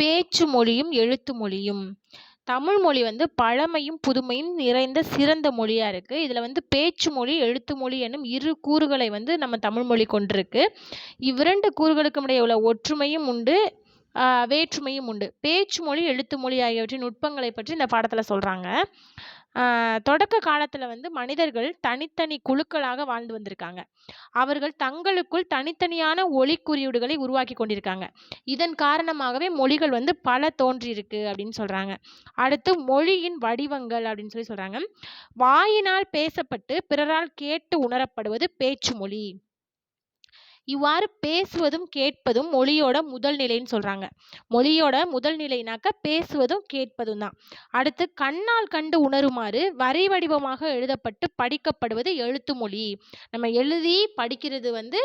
பேச்சு மொழியும் எழுத்து மொழியும். தமிழ் மொழி வந்து பழமையும் புதுமையும் நிறைந்த சிறந்த மொழியாக இருக்குது இதில் வந்து பேச்சு மொழி எழுத்து மொழி என்னும் இரு கூறுகளை வந்து நம்ம தமிழ் மொழி கொண்டிருக்கு. இவ்விரண்டு கூறுகளுக்கும் இடையே உள்ள ஒற்றுமையும் உண்டு வேற்றுமையும் உண்டு. பேச்சு மொழி எழுத்து மொழி ஆகியவற்றின் நுட்பங்களை பற்றி இந்த பாடத்தில் சொல்கிறாங்க தொடக்க காலத்தில் வந்து மனிதர்கள் தனித்தனி குழுக்களாக வாழ்ந்து வந்திருக்காங்க. அவர்கள் தங்களுக்குள் தனித்தனியான ஒளி குறியீடுகளை உருவாக்கி கொண்டிருக்காங்க. இதன் காரணமாகவே மொழிகள் வந்து பல தோன்றியிருக்கு அப்படின்னு சொல்கிறாங்க அடுத்து மொழியின் வடிவங்கள் அப்படின்னு சொல்லி சொல்கிறாங்க வாயினால் பேசப்பட்டு பிறரால் கேட்டு உணரப்படுவது பேச்சு மொழி. இவ்வாறு பேசுவதும் கேட்பதும் மொழியோட முதல் நிலைன்னு சொல்கிறாங்க மொழியோட முதல் நிலைனாக்க பேசுவதும் கேட்பதும் தான். அடுத்து கண்ணால் கண்டு உணருமாறு வரை வடிவமாக எழுதப்பட்டு படிக்கப்படுவது எழுத்து மொழி. நம்ம எழுதி படிக்கிறது வந்து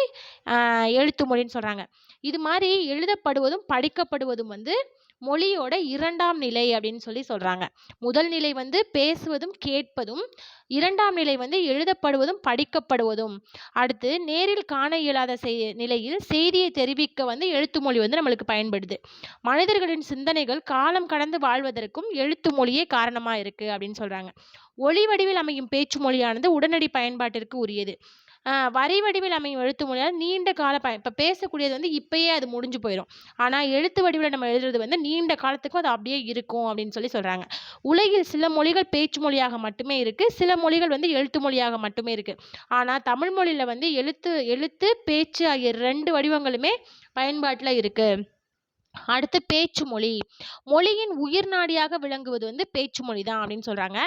எழுத்து மொழின்னு சொல்கிறாங்க இது மாதிரி எழுதப்படுவதும் படிக்கப்படுவதும் வந்து மொழியோட இரண்டாம் நிலை அப்படின்னு சொல்லி சொல்கிறாங்க முதல் நிலை வந்து பேசுவதும் கேட்பதும் இரண்டாம் நிலை வந்து எழுதப்படுவதும் படிக்கப்படுவதும். அடுத்து நேரில் காண இயலாத நிலையில் செய்தியை தெரிவிக்க வந்து எழுத்து மொழி வந்து நம்மளுக்கு பயன்படுது. மனிதர்களின் சிந்தனைகள் காலம் கடந்து வாழ்வதற்கும் எழுத்து மொழியே காரணமாக இருக்குது அப்படின்னு சொல்கிறாங்க ஒளி வடிவில் அமையும் பேச்சு மொழியானது உடனடி பயன்பாட்டிற்கு உரியது. வரி வடிவில் அமையும் எழுத்து மொழியால் நீண்ட கால ப இப்போ பேசக்கூடியது வந்து இப்பயே அது முடிஞ்சு போயிடும் ஆனால் எழுத்து வடிவில் நம்ம எழுதுறது வந்து நீண்ட காலத்துக்கும் அது அப்படியே இருக்கும் அப்படின்னு சொல்லி சொல்கிறாங்க உலகில் சில மொழிகள் பேச்சு மொழியாக மட்டுமே இருக்குது சில மொழிகள் வந்து எழுத்து மொழியாக மட்டுமே இருக்குது ஆனால் தமிழ் மொழியில் வந்து எழுத்து எழுத்து பேச்சு ஆகிய ரெண்டு வடிவங்களுமே பயன்பாட்டில் இருக்குது அடுத்து பேச்சு மொழி மொழியின் உயிர் நாடியாக விளங்குவது வந்து பேச்சு மொழி தான் அப்படின்னு சொல்கிறாங்க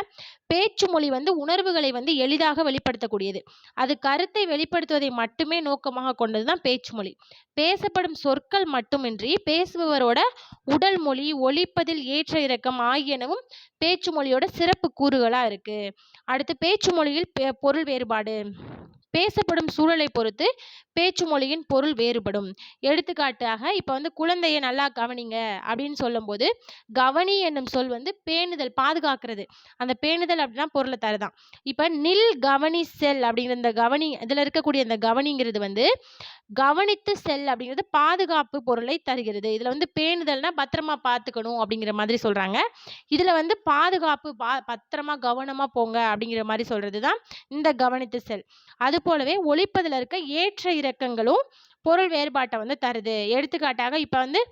பேச்சு மொழி வந்து உணர்வுகளை வந்து எளிதாக வெளிப்படுத்தக்கூடியது. அது கருத்தை வெளிப்படுத்துவதை மட்டுமே நோக்கமாக கொண்டது தான் பேச்சு மொழி பேசப்படும் சொற்கள் மட்டுமின்றி பேசுபவரோட உடல் மொழி ஒழிப்பதில் ஏற்ற இறக்கம் ஆகியனவும் பேச்சு மொழியோட சிறப்பு கூறுகளாக இருக்குது அடுத்து பேச்சு மொழியில் பொருள் வேறுபாடு. பேசப்படும் சூழலை பொறுத்து பேச்சு மொழியின் பொருள் வேறுபடும். எடுத்துக்காட்டாக இப்போ வந்து குழந்தையை நல்லா கவனிங்க அப்படின்னு சொல்லும்போது கவனி என்னும் சொல் வந்து பேணுதல் பாதுகாக்கிறது. அந்த பேணுதல் அப்படின்னா பொருளை தருதான். இப்போ நில் கவனி செல் அப்படிங்கிற இந்த கவனி இதில் இருக்கக்கூடிய இந்த கவனிங்கிறது வந்து கவனித்து செல் அப்படிங்கிறது பாதுகாப்பு பொருளை தருகிறது. இதில் வந்து பேணுதல்னா பத்திரமா பார்த்துக்கணும் அப்படிங்கிற மாதிரி சொல்கிறாங்க இதில் வந்து பாதுகாப்பு பா பத்திரமா கவனமாக போங்க அப்படிங்கிற மாதிரி சொல்கிறது தான் இந்த கவனித்து செல். அது போலவே ஒழிப்பதில் இருக்க ஏற்ற இறக்கங்களும் பொருள் வேறுபாட்டை வந்து தருது. எடுத்துக்காட்டாக இப்போ வந்து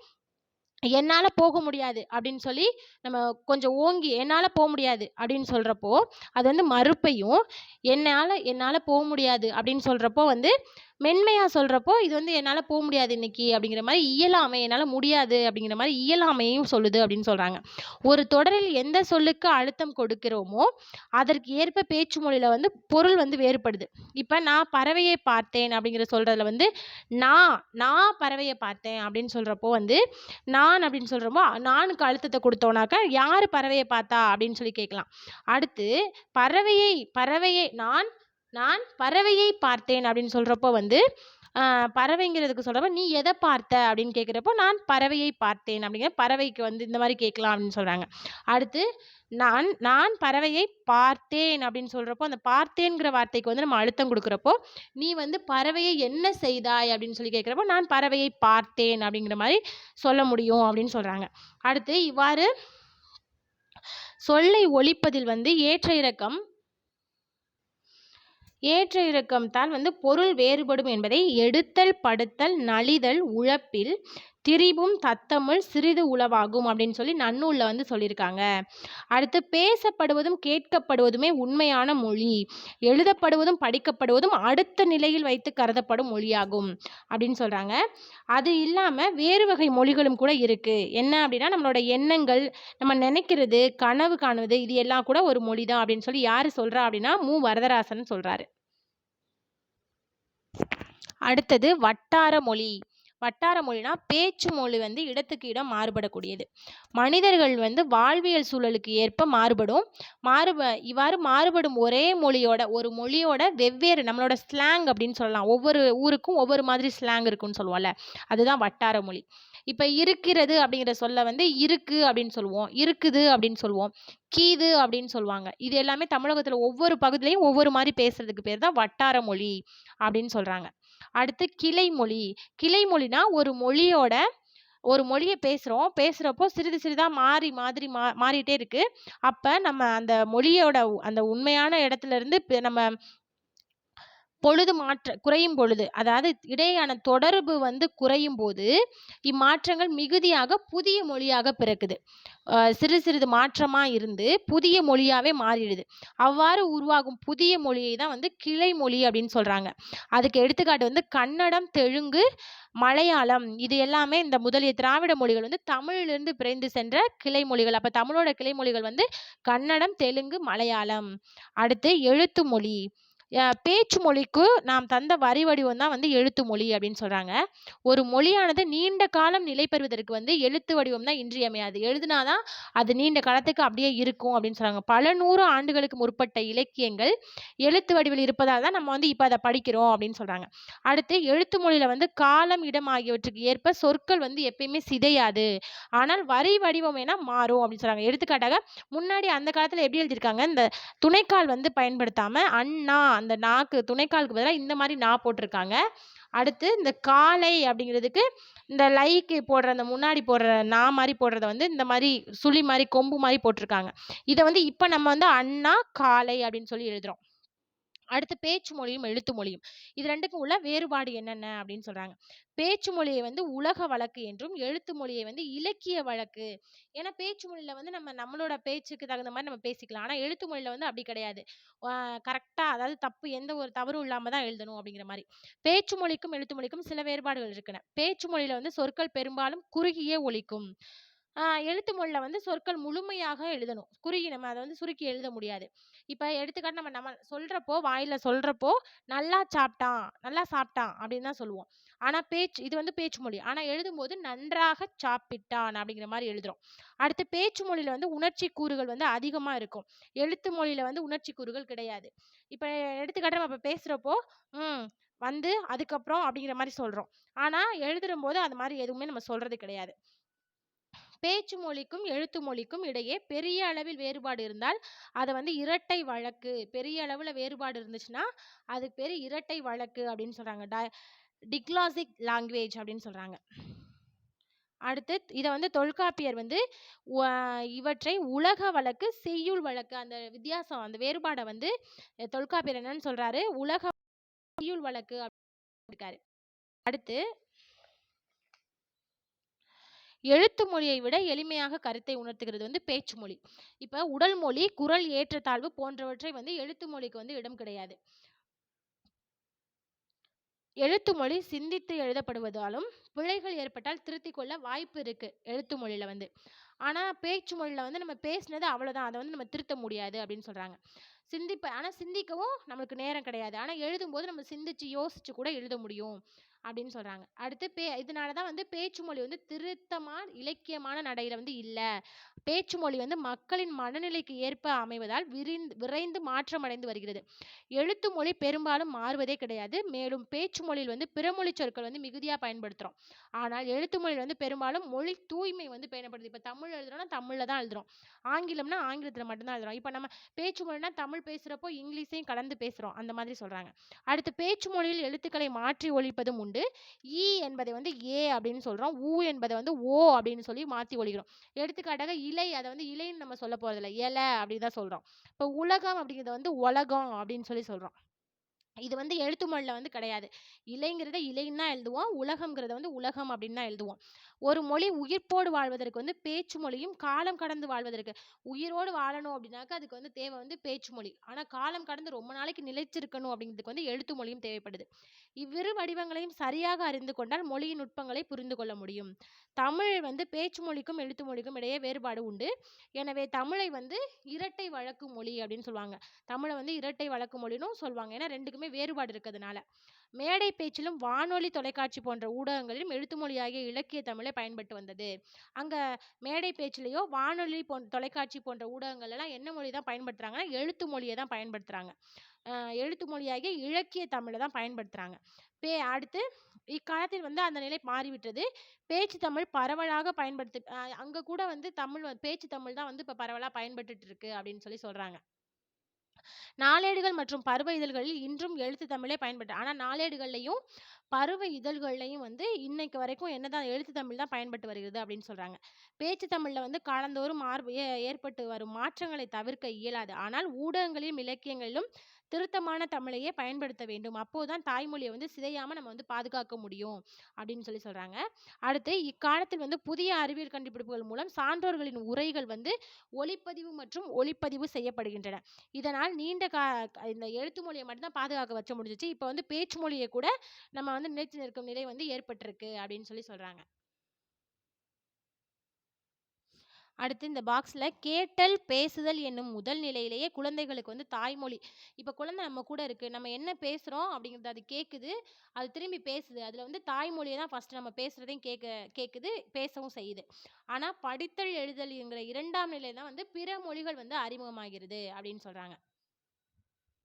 என்னால் போக முடியாது அப்படின்னு சொல்லி நம்ம கொஞ்சம் ஓங்கி என்னால் போக முடியாது அப்படின்னு சொல்கிறப்போ அது வந்து மறுப்பையும் என்னால் என்னால் போக முடியாது அப்படின்னு சொல்கிறப்போ வந்து மென்மையாக சொல்கிறப்போ இது வந்து என்னால் போக முடியாது இன்றைக்கி அப்படிங்கிற மாதிரி இயலாமை என்னால் முடியாது அப்படிங்கிற மாதிரி இயலாமையும் சொல்லுது அப்படின்னு சொல்கிறாங்க ஒரு தொடரில் எந்த சொல்லுக்கு அழுத்தம் கொடுக்கிறோமோ அதற்கு ஏற்ப பேச்சு மொழியில் வந்து பொருள் வந்து வேறுபடுது. இப்போ நான் பறவையை பார்த்தேன் அப்படிங்கிற சொல்கிறதுல வந்து நான் நான் பறவையை பார்த்தேன் அப்படின்னு சொல்கிறப்போ வந்து நான் அப்படின்னு சொல்கிறப்போ நானுக்கு அழுத்தத்தை கொடுத்தோனாக்கா யார் பறவையை பார்த்தா அப்படின்னு சொல்லி கேட்கலாம். அடுத்து பறவையை பறவையை நான் நான் பறவையை பார்த்தேன் அப்படின்னு சொல்கிறப்போ வந்து பறவைங்கிறதுக்கு சொல்கிறப்ப நீ எதை பார்த்த? அப்படின்னு கேட்குறப்போ நான் பறவையை பார்த்தேன் அப்படிங்கிற பறவைக்கு வந்து இந்த மாதிரி கேட்கலாம் அப்படின்னு சொல்கிறாங்க அடுத்து நான் நான் பறவையை பார்த்தேன் அப்படின்னு சொல்கிறப்போ அந்த பார்த்தேங்கிற வார்த்தைக்கு வந்து நம்ம அழுத்தம் கொடுக்குறப்போ நீ வந்து பறவையை என்ன செய்தாய்? அப்படின்னு சொல்லி கேட்குறப்போ நான் பறவையை பார்த்தேன் அப்படிங்கிற மாதிரி சொல்ல முடியும் அப்படின்னு சொல்கிறாங்க அடுத்து இவ்வாறு சொல்லை ஒழிப்பதில் வந்து ஏற்ற இறக்கம் ஏற்ற இறக்கம்தான் வந்து பொருள் வேறுபடும் என்பதை எடுத்தல் படுத்தல் நலிதல் உழப்பில் திரிபும் தத்தமிழ் சிறிது உளவாகும் அப்படின்னு சொல்லி நன்னூலில் வந்து சொல்லியிருக்காங்க. அடுத்து பேசப்படுவதும் கேட்கப்படுவதுமே உண்மையான மொழி. எழுதப்படுவதும் படிக்கப்படுவதும் அடுத்த நிலையில் வைத்து கருதப்படும் மொழியாகும் அப்படின்னு சொல்கிறாங்க அது இல்லாமல் வேறு வகை மொழிகளும் கூட இருக்குது என்ன அப்படின்னா நம்மளோட எண்ணங்கள் நம்ம நினைக்கிறது கனவு காணுவது இது எல்லாம் கூட ஒரு மொழி தான் அப்படின்னு சொல்லி யார் சொல்கிறா அப்படின்னா மு. வரதராசன் சொல்கிறாரு அடுத்தது வட்டார மொழி. வட்டார மொழினா பேச்சு மொழி வந்து இடத்துக்கு இடம் மாறுபடக்கூடியது. மனிதர்கள் வந்து வாழ்வியல் சூழலுக்கு ஏற்ப மாறுபடும். மாறுப இவ்வாறு மாறுபடும் ஒரே மொழியோட ஒரு மொழியோட வெவ்வேறு நம்மளோட ஸ்லாங் அப்படின்னு சொல்லலாம். ஒவ்வொரு ஊருக்கும் ஒவ்வொரு மாதிரி ஸ்லாங் இருக்குன்னு சொல்லுவோம்ல. அதுதான் வட்டார மொழி. இப்போ இருக்கிறது அப்படிங்கிற சொல்ல வந்து இருக்கு அப்படின்னு சொல்லுவோம். இருக்குது அப்படின்னு சொல்லுவோம். கீது அப்படின்னு சொல்லுவாங்க. இது எல்லாமே தமிழகத்தில் ஒவ்வொரு பகுதியிலையும் ஒவ்வொரு மாதிரி பேசுறதுக்கு பேர் தான் வட்டார மொழி அப்படின்னு சொல்கிறாங்க அடுத்து கிளை மொழி கிளை மொழினா ஒரு மொழியோட ஒரு மொழிய பேசுறோம். பேசுறப்போ சிறிது சிறிதா மாறி மாதிரி மா மாறிட்டே இருக்கு. அப்ப நம்ம அந்த மொழியோட அந்த உண்மையான இடத்துல இருந்து நம்ம பொழுது மாற்ற குறையும் பொழுது, அதாவது இடையான தொடர்பு வந்து குறையும் போது இம்மாற்றங்கள் மிகுதியாக புதிய மொழியாக பிறக்குது. சிறு சிறிது மாற்றமாக இருந்து புதிய மொழியாகவே மாறிடுது. அவ்வாறு உருவாகும் புதிய மொழியை தான் வந்து கிளை மொழி அப்படின்னு சொல்கிறாங்க அதுக்கு எடுத்துக்காட்டு வந்து கன்னடம், தெலுங்கு, மலையாளம் இது எல்லாமே இந்த முதலிய திராவிட மொழிகள் வந்து தமிழிலிருந்து பிறந்து சென்ற கிளை மொழிகள். அப்போ தமிழோட கிளை மொழிகள் வந்து கன்னடம், தெலுங்கு, மலையாளம். அடுத்து எழுத்து மொழி. பேச்சு மொழிக்கு நாம் தந்த வரி வடிவம் தான் வந்து எழுத்து மொழி அப்படின்னு சொல்கிறாங்க ஒரு மொழியானது நீண்ட காலம் நிலை பெறுவதற்கு வந்து எழுத்து வடிவம் தான் இன்றியமையாது. எழுதுனா தான் அது நீண்ட காலத்துக்கு அப்படியே இருக்கும் அப்படின்னு சொல்கிறாங்க பல நூறு ஆண்டுகளுக்கு முற்பட்ட இலக்கியங்கள் எழுத்து வடிவில் இருப்பதால் தான் நம்ம வந்து இப்போ அதை படிக்கிறோம் அப்படின்னு சொல்கிறாங்க அடுத்து எழுத்து மொழியில் வந்து காலம், இடம் ஆகியவற்றுக்கு ஏற்ப சொற்கள் வந்து எப்பயுமே சிதையாது. ஆனால் வரி வடிவம் வேணா மாறும் அப்படின்னு சொல்கிறாங்க எடுத்துக்காட்டாக முன்னாடி அந்த காலத்தில் எப்படி எழுதியிருக்காங்க, இந்த துணைக்கால் வந்து பயன்படுத்தாமல் அண்ணா அந்த நாக்கு துணைக்காலுக்கு பதிலாக இந்த மாதிரி நா போட்டிருக்காங்க. அடுத்து இந்த காலை அப்படிங்கிறதுக்கு இந்த லைக்கு போடுற அந்த முன்னாடி போடுற நா மாதிரி போடுறத வந்து இந்த மாதிரி சுழி மாதிரி கொம்பு மாதிரி போட்டிருக்காங்க. இதை வந்து இப்போ நம்ம வந்து அண்ணா, காலை அப்படின்னு சொல்லி எழுதுகிறோம் அடுத்து பேச்சு மொழியும், எழுத்து மொழியும். இது ரெண்டுக்கும் உள்ள வேறுபாடு என்னென்ன அப்படின்னு சொல்றாங்க. பேச்சு மொழியை வந்து உலக வழக்கு என்றும், எழுத்து மொழியை வந்து இலக்கிய வழக்கு. ஏன்னா பேச்சு மொழியில வந்து நம்ம நம்மளோட பேச்சுக்கு தகுந்த மாதிரி நம்ம பேசிக்கலாம். ஆனா எழுத்து மொழியில வந்து அப்படி கிடையாது. கரெக்டாக அதாவது தப்பு எந்த ஒரு தவறும் இல்லாம தான் எழுதணும் அப்படிங்கிற மாதிரி பேச்சு மொழிக்கும், எழுத்து மொழிக்கும் சில வேறுபாடுகள் இருக்கின்றன. பேச்சு மொழியில வந்து சொற்கள் பெரும்பாலும் குறுகியே ஒலிக்கும். எழுத்து மொழியில் வந்து சொற்கள் முழுமையாக எழுதணும். குறுகி நம்ம அதை வந்து சுருக்கி எழுத முடியாது. இப்போ எடுத்துக்காட்டு நம்ம நம்ம சொல்கிறப்போ வாயில சொல்கிறப்போ "நல்லா சாப்பிட்டான், நல்லா சாப்பிட்டான்" அப்படின்னு தான் சொல்லுவோம். ஆனால் பேச்சு இது வந்து பேச்சு மொழி. ஆனால் எழுதும்போது நன்றாக சாப்பிட்டான்" அப்படிங்கிற மாதிரி எழுதுறோம். அடுத்து பேச்சு மொழியில் வந்து உணர்ச்சி கூறுகள் வந்து அதிகமாக இருக்கும். எழுத்து மொழியில் வந்து உணர்ச்சி கூறுகள் கிடையாது. இப்போ எடுத்துக்காட்டு நம்ம இப்போ பேசுகிறப்போ "ம், வந்து, அதுக்கப்புறம்" அப்படிங்கிற மாதிரி சொல்கிறோம் ஆனால் எழுதுகிற எழுதுறம்போது அது மாதிரி எதுவுமே நம்ம சொல்கிறது கிடையாது. பேச்சு மொழிக்கும், எழுத்து மொழிக்கும் இடையே பெரிய அளவில் வேறுபாடு இருந்தால், அதை வந்து இரட்டை வழக்கு. பெரிய அளவுல வேறுபாடு இருந்துச்சுன்னா, அதுக்கு பேர் இரட்டை வழக்கு அப்படின்னு சொல்றாங்க. ட டிக்ளாசிக் லாங்குவேஜ் அப்படின்னு சொல்றாங்க. அடுத்து இத வந்து தொல்காப்பியர் வந்து இவற்றை உலக வழக்கு, செய்யுள் வழக்கு அந்த வித்தியாசம் அந்த வேறுபாடை வந்து தொல்காப்பியர் என்னன்னு சொல்றாரு, உலக செய்யுள் வழக்கு அப்படின்னு இருக்காரு. அடுத்து எழுத்து மொழியை விட எளிமையாக கருத்தை உணர்த்துகிறது வந்து பேச்சு மொழி. இப்போ உடல் மொழி, குரல் ஏற்றத்தாழ்வு போன்றவற்றை வந்து எழுத்து மொழிக்கு வந்து இடம் கிடையாது. எழுத்து மொழி சிந்தித்து எழுதப்படுவதாலும், பிழைகள் ஏற்பட்டால் திருத்திக் கொள்ள வாய்ப்பு இருக்கு, எழுத்து மொழியில வந்து. ஆனா பேச்சு மொழியில வந்து நம்ம பேசினது அவ்வளோதான். அதை வந்து நம்ம திருத்த முடியாது அப்படின்னு சொல்றாங்க. சிந்திப்ப ஆனா சிந்திக்கவும் நம்மளுக்கு நேரம் கிடையாது. ஆனா எழுதும்போது நம்ம சிந்திச்சு, யோசிச்சு கூட எழுத முடியும் அப்படின்னு சொல்கிறாங்க அடுத்து பே இதனால தான் வந்து பேச்சு மொழி வந்து திருத்தமான இலக்கியமான நடையில் வந்து இல்லை பேச்சு மொழி வந்து மக்களின் மனநிலைக்கு ஏற்ப அமைவதால் விரிந்து விரைந்து மாற்றமடைந்து வருகிறது. எழுத்து மொழி பெரும்பாலும் மாறுவதே கிடையாது. மேலும் பேச்சு மொழியில் வந்து பிறமொழி சொற்கள் வந்து மிகுதியாக பயன்படுத்துகிறோம் ஆனால் எழுத்து மொழியில் வந்து பெரும்பாலும் மொழி தூய்மை வந்து பேணப்படுது. இப்போ தமிழ் எழுதுறோம்னா தமிழில் தான் எழுதுகிறோம் ஆங்கிலம்னா ஆங்கிலத்தில் மட்டும்தான் எழுதுகிறோம் எழுதுறோம். நம்ம பேச்சு மொழினா தமிழ் பேசுகிறப்போ இங்கிலீஷையும் கலந்து பேசுகிறோம் அந்த மாதிரி சொல்கிறாங்க அடுத்து பேச்சு மொழியில் எழுத்துக்களை மாற்றி ஒலிப்பதும் உண்டு. ஈ e என்பதை வந்து ஏ அப்படின்னு சொல்றோம். ஊ என்பதை வந்து ஓ அப்படின்னு சொல்லி மாத்தி ஒழிக்கிறோம் எடுத்துக்காட்டாக இலை அதை வந்து இலைன்னு நம்ம சொல்ல போகிறதில்ல இலை அப்படின்னு தான் சொல்றோம். இப்ப உலகம் அப்படிங்கிறத வந்து உலகம் அப்படின்னு சொல்லி சொல்றோம். இது வந்து எழுத்து மொழியில் வந்து கிடையாது. இலைங்கிறத இலைன்னு தான் எழுதுவோம். உலகம்ங்கிறத வந்து உலகம் அப்படின்னு தான் எழுதுவோம். ஒரு மொழி உயிர்ப்போடு வாழ்வதற்கு வந்து பேச்சு மொழியும், காலம் கடந்து வாழ்வதற்கு உயிரோடு வாழணும் அப்படின்னாக்கா அதுக்கு வந்து தேவை வந்து பேச்சு மொழி. ஆனால் காலம் கடந்து ரொம்ப நாளைக்கு நிலைச்சிருக்கணும் அப்படிங்கிறதுக்கு வந்து எழுத்து மொழியும் தேவைப்படுது. இவ்விரு வடிவங்களையும் சரியாக அறிந்து கொண்டால் மொழியின் நுட்பங்களை புரிந்து கொள்ள முடியும். தமிழ் வந்து பேச்சு மொழிக்கும், எழுத்து மொழிக்கும் இடையே வேறுபாடு உண்டு. எனவே தமிழை வந்து இரட்டை வழக்கு மொழி அப்படின்னு சொல்லுவாங்க. தமிழை வந்து இரட்டை வழக்கு மொழின்னும் சொல்லுவாங்க. ஏன்னா 2க்குமே வேறுபாடு இருக்கிறதுனால. மேடை பேச்சிலும், வானொலி, தொலைக்காட்சி போன்ற ஊடகங்களிலும் எழுத்து மொழியாகிய இலக்கிய தமிழை பயன்பட்டு வந்தது. அங்கே மேடை பேச்சிலயோ, வானொலி போன் தொலைக்காட்சி போன்ற ஊடகங்கள் எல்லாம் என்ன மொழி தான் பயன்படுத்துகிறாங்கன்னா எழுத்து மொழியை தான் பயன்படுத்துகிறாங்க எழுத்து மொழியாகிய இலக்கிய தமிழை தான் பயன்படுத்துகிறாங்க பே அடுத்து இக்காலத்தில் வந்து அந்த நிலை மாறிவிட்டது. பேச்சு தமிழ் பரவலாக பயன்படுத்து அங்கே கூட வந்து தமிழ் பேச்சு தமிழ் தான் வந்து இப்போ பரவலாக பயன்பட்டுட்டு இருக்கு அப்படின்னு சொல்லி சொல்கிறாங்க நாளேடுகள் மற்றும் பருவ இதழ்களில் இன்றும் எழுத்து தமிழே பயன்பட்டு ஆனால் நாளேடுகள்லையும் பருவ இதழ்கள்லையும் வந்து இன்னைக்கு வரைக்கும் என்னதான் எழுத்து தமிழ் தான் பயன்பட்டு வருகிறது அப்படின்னு சொல்கிறாங்க பேச்சு தமிழில் வந்து காலந்தோறும் மாறு ஏ ஏற்பட்டு வரும் மாற்றங்களை தவிர்க்க இயலாது. ஆனால் ஊடகங்களிலும் இலக்கியங்களிலும் திருத்தமான தமிழையே பயன்படுத்த வேண்டும். அப்போதுதான் தாய்மொழியை வந்து சிதையாமல் நம்ம வந்து பாதுகாக்க முடியும் அப்படின்னு சொல்லி சொல்கிறாங்க அடுத்து இக்காலத்தில் வந்து புதிய அறிவியல் கண்டுபிடிப்புகள் மூலம் சான்றோர்களின் உரைகள் வந்து ஒளிப்பதிவு மற்றும் ஒளிப்பதிவு செய்யப்படுகின்றன. இதனால் நீண்ட கா இந்த எழுத்து மொழியை மட்டும்தான் பாதுகாக்க வச்ச முடிஞ்சிச்சு. இப்போ வந்து பேச்சு மொழியை கூட நம்ம வந்து நிலைத்து நிற்கும் நிலை வந்து ஏற்பட்டிருக்கு அப்படின்னு சொல்லி சொல்கிறாங்க அடுத்து இந்த பாக்ஸில் கேட்டல் பேசுதல் என்னும் முதல் நிலையிலேயே குழந்தைகளுக்கு வந்து தாய்மொழி. இப்போ குழந்தை நம்ம கூட இருக்குது நம்ம என்ன பேசுகிறோம் அப்படிங்கிறது அது கேட்குது அது திரும்பி பேசுது. அதில் வந்து தாய்மொழியை தான் ஃபஸ்ட்டு நம்ம பேசுகிறதையும் கேட்க கேட்குது பேசவும் செய்யுது. ஆனால் படித்தல் எழுதல்ங்கிற இரண்டாம் நிலை தான் வந்து பிற மொழிகள் வந்து அறிமுகமாகிறது அப்படின்னு சொல்கிறாங்க